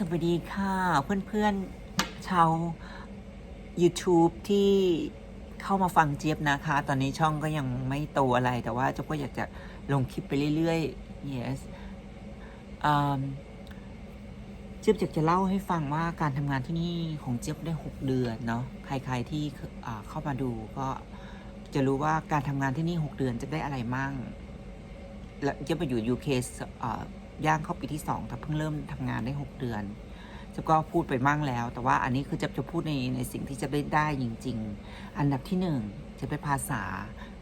สวัสดีค่ะ เพื่อนๆชาว YouTube ที่เข้ามาฟังเจี๊ยบนะคะ ตอนนี้ช่องก็ยังไม่โตอะไรแต่ว่าเจ๊ยบก็อยากจะลงคลิปไปเรื่อยๆ yes เจี๊ยบอยากจะเล่าให้ฟังว่าการทำงานที่นี่ของเจี๊ยบได้ 6 เดือนเนาะใครๆที่เข้ามาดูก็จะรู้ว่าการทำงานที่นี่ 6 เดือนจะได้อะไรมั่งแล้วเจะไปอยู่ UK ย่างเข้าปีที่สองแต่เพิ่งเริ่มทำงานได้6เดือนจะก็พูดไปมั่งแล้ว แต่ว่าอันนี้คือจะจะพูดในในสิ่งที่จะได้ได้จริง ๆ อันดับที่หนึ่งจะเป็นภาษา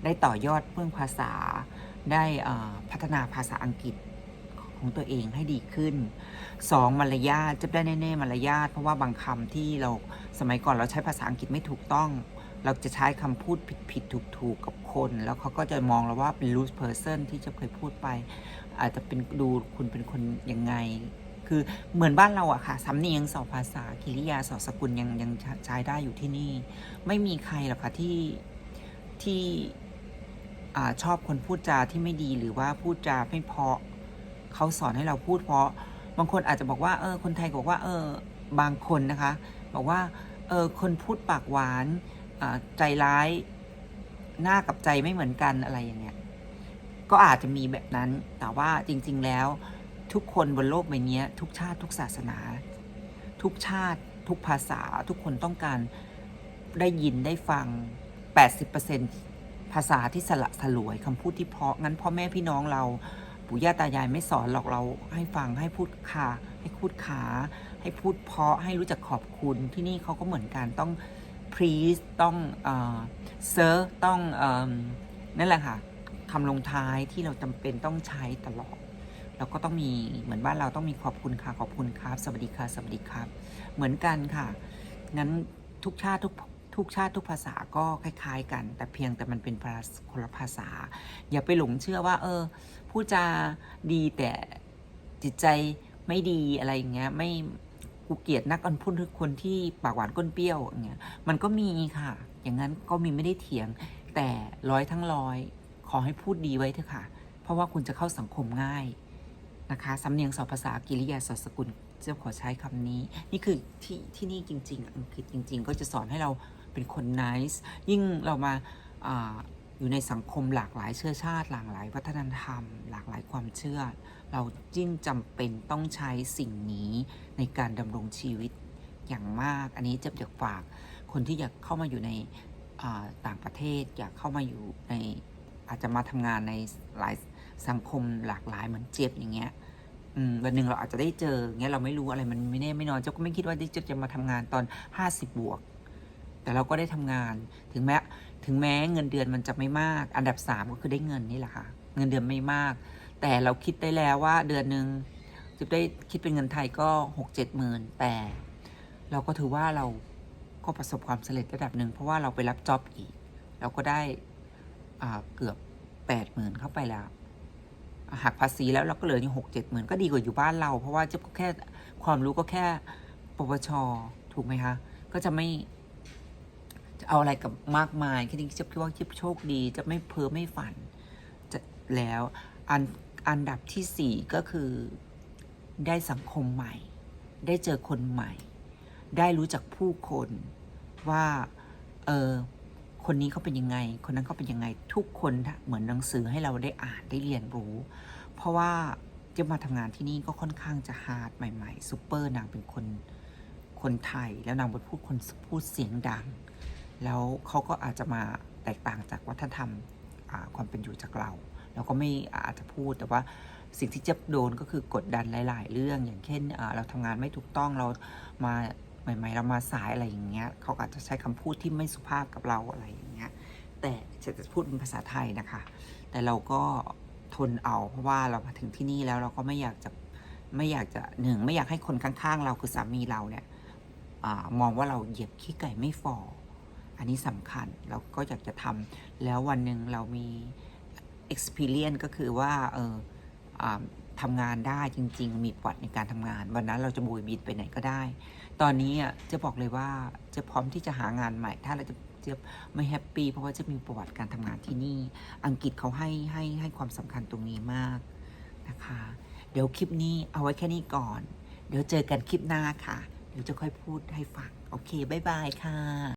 ได้ต่อยอดเรื่องภาษา ได้อ่าพัฒนาภาษาอังกฤษของตัวเองให้ดีขึ้นสองมารยาทจะได้แน่ๆมารยาทเพราะว่าบางคำที่เราสมัยก่อนเราใช้ภาษาอังกฤษไม่ถูกต้อง เราจะใช้คำพูดผิดๆถูกๆกับคน แล้วเขาก็จะมองเราว่าเป็น loose person ที่จะเคยพูดไป อาจจะเป็นดูคุณเป็นคนยังไง คือเหมือนบ้านเราอะค่ะสำเนียงสอบภาษากิริยาสอบสกุลยังยังใช้ได้อยู่ที่นี่ ไม่มีใครหรอกค่ะที่ที่อชอบคนพูดจาที่ไม่ดีหรือว่าพูดจาไม่เพาะเขาสอนให้เราพูดเพราะ บางคนอาจจะบอกว่าเออคนไทยบอกว่า เออบางคนนะคะ บอกว่าเออคนพูดปากหวาน ใจร้าย หน้ากับใจไม่เหมือนกันอะไรอย่างเงี้ย ก็อาจจะมีแบบนั้น แต่ว่าจริง ๆ แล้ว ทุกคนบนโลกใบนี้ทุกชาติทุกศาสนา ทุกชาติ ทุกภาษา ทุกคนต้องการได้ยินได้ฟัง 80%ภาษาที่สละสลวยคำพูดที่เพาะงั้นพ่อแม่พี่น้องเราปู่ย่าตายายไม่สอนหรอกเราให้ฟังให้พูดค่ะให้พูดขา ให้พูดเพาะให้รู้จักขอบคุณที่นี่เขาก็เหมือนกันต้อง please ต้องเอ่อ sir ต้องเอมนั่นแหละค่ะคำลงท้ายที่เราจำเป็นต้องใช้ตลอดเราก็ต้องมีเหมือนบ้านเราต้องมีขอบคุณค่ะขอบคุณครับสวัสดีค่ะสวัสดีครับ เหมือนกันค่ะ งั้นทุกชาติทุกทุกชาติทุกภาษาก็คล้าย ๆ กัน แต่เพียงแต่มันเป็นภาษาคนละภาษา อย่าไปหลงเชื่อว่า เออพูดจาดีแต่จิตใจไม่ดีอะไรอย่างเงี้ยไม่ กูเกลียดนักอันพูดทุกคนที่ปากหวานก้นเปรี้ยวอย่างเงี้ยมันก็มีค่ะ อย่างนั้นก็มีไม่ได้เถียง แต่ร้อยทั้งร้อย ขอให้พูดดีไว้เถอะค่ะ เพราะว่าคุณจะเข้าสังคมง่ายนะคะสำเนียงสอบภาษากิริยาสอดสกุลจะขอใช้คำนี้ นี่คือที่ที่นี่จริง ๆ อังกฤษจริง ๆ ก็จะสอนให้เราเป็นคน nice ยิ่งเรามา อยู่ในสังคมหลากหลายเชื้อชาติ หลากหลายวัฒนธรรม หลากหลายความเชื่อ เรายิ่งจำเป็นต้องใช้สิ่งนี้ในการดำรงชีวิตอย่างมาก อันนี้จะอยากฝากคนที่อยากเข้ามาอยู่ในต่างประเทศ อยากเข้ามาอยู่ในอาจจะมาทำงานในหลายสังคมหลากหลายเหมือนเจ็บอย่างเงี้ยอืมวันหนึ่งเราอาจจะได้เจอเงี้ยเราไม่รู้อะไรมันไม่แน่ไม่นอนเจ้าก็ไม่คิดว่าเจ้าจะมาทำงานตอน 50 บวก แต่เราก็ได้ทำงานถึงแม้ ถึงแม้เงินเดือนมันจะไม่มาก อันดับ 3 ก็คือได้เงินนี่แหละค่ะ เงินเดือนไม่มาก แต่เราคิดได้แล้วว่าเดือนหนึ่งจะได้คิดเป็นเงินไทยก็หกเจ็ดหมื่นแต่ เราก็ถือว่าเราก็ประสบความสำเร็จระดับหนึ่งเพราะว่าเราไปรับจ็อบอีก เราก็ได้เกือบแปดหมื่นเข้าไปแล้วหักภาษีแล้วเราก็เหลืออยู่หกเจ็ดหมื่นก็ดีกว่าอยู่บ้านเรา เพราะว่าจะก็แค่ความรู้ก็แค่ปวชถูกไหมคะ ก็จะไม่ เอาอะไรกับมากมายแค่นี้จะคิดว่าจะโชคดี จะไม่เพ้อไม่ฝันจะแล้วอันอันดับที่สี่ก็คือได้สังคมใหม่ ได้เจอคนใหม่ ได้รู้จักผู้คนว่าเออคนนี้เขาเป็นยังไง คนนั้นเขาเป็นยังไงทุกคนเหมือนหนังสือให้เราได้อ่านได้เรียนรู้ เพราะว่าจะมาทำงานที่นี่ก็ค่อนข้างจะฮาร์ดใหม่ๆซูเปอร์นางเป็นคนคนไทยแล้วนางเป็นพูดคนพูดเสียงดัง แล้วเขาก็อาจจะมาแตกต่างจากวัฒนธรรมความเป็นอยู่จากเราเราก็ไม่อาจจะพูดแต่ว่าสิ่งที่เจ็บโดนก็คือกดดันหลาย ๆ เรื่อง อย่างเช่นเราทำงานไม่ถูกต้องเรามาใหม่ ๆ เรามาสายอะไรอย่างเงี้ยเขาอาจจะใช้คำพูดที่ไม่สุภาพกับเราอะไรอย่างเงี้ยแต่จะจะพูดเป็นภาษาไทยนะคะ แต่เราก็ทนเอาเพราะว่าเรามาถึงที่นี่แล้วเราก็ไม่อยากจะไม่อยากจะหนึ่งไม่อยากให้คนข้าง ๆ เราคือสามีเราเนี่ยอมองว่าเราเหยียบขี้ไก่ไม่ฟอ นนี้สำคัญเราก็อยากจะทำแล้ววันหนึ่งเรามี experience ก็คือว่าเออทำงานได้จริง ๆ มีปอดในการทำงาน วันนั้นเราจะโบยบินไปไหนก็ได้ ตอนนี้อะจะบอกเลยว่าจะพร้อมที่จะหางานใหม่ ถ้าเราจะจะไม่แฮปปี้เพราะว่าจะมีประวัติการทำงานที่นี่ อังกฤษเขาให้ให้ให้ความสำคัญตรงนี้มากนะคะ เดี๋ยวคลิปนี้เอาไว้แค่นี้ก่อน เดี๋ยวเจอกันคลิปหน้าค่ะ เดี๋ยวจะค่อยพูดให้ฟัง โอเค บ๊ายบายค่ะ